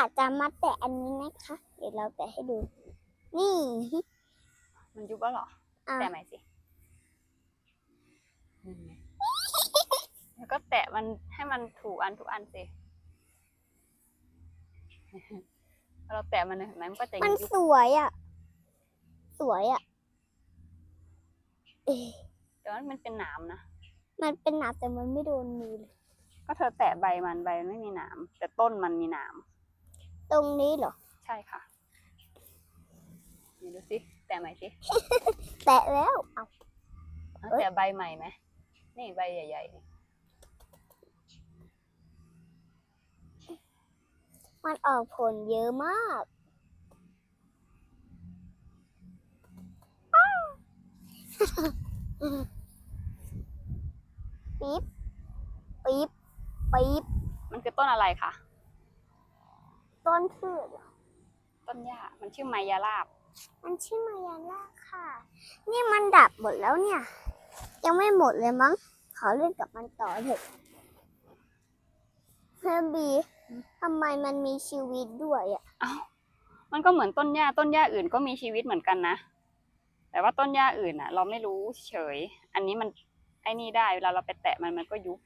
ค่ะจะมาแตะอันนี้นะคะ เดี๋ยวเราแตะให้ดู นี่มันยุบแล้วเหรออะแตะใหม่สินี่ไงแล้วก็แตะมันให้มันถูกอันทุกอันสิพอเราแตะมันเห็นไหมมันก็จะมันยุบสวยอะ สวยอะเอ๊ะแต่ว่ามันเป็นหนามนะ มันเป็นหนาแต่มันไม่โดนมือเลย ก็เธอแตะใบมันใบมันไม่มีหนามแต่ต้นมันมีหนาม ตรงนี้เหรอ ใช่ค่ะนี่ดูสิแตะใหม่สิแตะแล้ว เอาเอาเอ้ยแตะใบใหม่ไหมนี่ใบใหญ่ๆนี่มันออกผลเยอะมาก ปี๊บ ปี๊บ ปี๊บ มันคือต้นอะไรคะ ต้นพืชเหรอต้นหญ้ามันชื่อไมยาลาบ มันชื่อมายาล่าค่ะ นี่มันดับหมดแล้วเนี่ย ยังไม่หมดเลยมั้ง ขอเล่นกับมันต่อเถอะเฮอร์บีทำไมมันมีชีวิตด้วยอะเอ้ามันก็เหมือนต้นหญ้าต้นหญ้าอื่นก็มีชีวิตเหมือนกันนะ แต่ว่าต้นหญ้าอื่นน่ะ เราไม่รู้เฉย อันนี้มันไอ้นี่ได้เวลาเราไปแตะมันมันก็ยุบ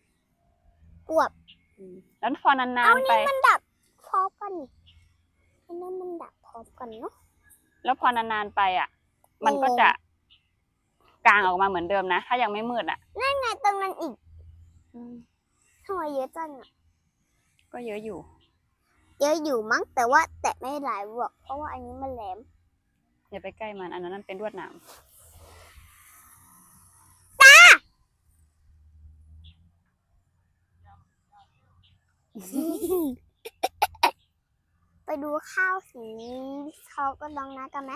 กวบอืมแล้วพอนานๆไป มันดับพร้อมกันนี่อันนั้นมันดับ พร้อมกันเนาะแล้วพอนานๆไปอะ มันก็งงจะกลางออกมาเหมือนเดิมนะ ถ้ายังไม่มืดอะไงตรงนั้นอีกทำไมเยอะจังอะ ก็เยอะอยู่ เยอะอยู่มั้ง แต่ว่าแตะไม่หลายบวก เพราะว่าอันนี้มันแหลม อย่าไปใกล้มัน อันนั้นมันเป็นลวดหนามไป ดูข้าวสีนี้เขาก็ลองนะกันไหม